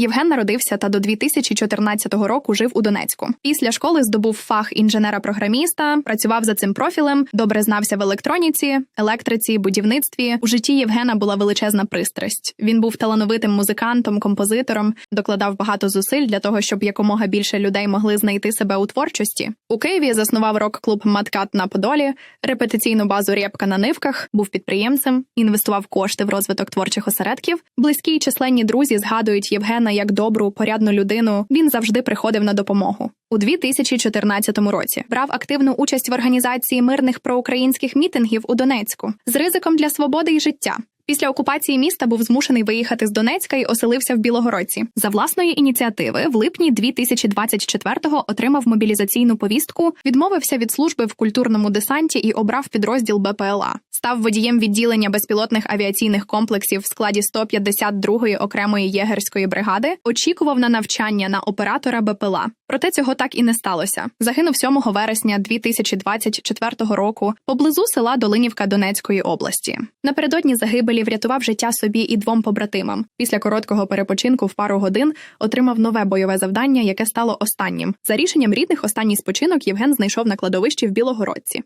Євген народився та до 2014 року жив у Донецьку. Після школи здобув фах інженера-програміста, працював за цим профілем, добре знався в електроніці, електриці, будівництві. У житті Євгена була величезна пристрасть. Він був талановитим музикантом, композитором, докладав багато зусиль для того, щоб якомога більше людей могли знайти себе у творчості. У Києві заснував рок-клуб Маткат на Подолі, репетиційну базу Рєпка на Нивках, був підприємцем, інвестував кошти в розвиток творчих осередків. Близькі й численні друзі згадують Євгена як добру, порядну людину. Він завжди приходив на допомогу. У 2014 році брав активну участь в організації мирних проукраїнських мітингів у Донецьку з ризиком для свободи і життя. Після окупації міста був змушений виїхати з Донецька і оселився в Білогородці. За власної ініціативи в липні 2024-го отримав мобілізаційну повістку, відмовився від служби в культурному десанті і обрав підрозділ БПЛА. Став водієм відділення безпілотних авіаційних комплексів в складі 152-ї окремої єгерської бригади. Очікував на навчання на оператора БПЛА. Проте цього так і не сталося. Загинув 7 вересня 2024 року поблизу села Долинівка Донецької області. Напередодні загибелі врятував життя собі і двом побратимам. Після короткого перепочинку в пару годин отримав нове бойове завдання, яке стало останнім. За рішенням рідних, останній спочинок Євген знайшов на кладовищі в Білогородці.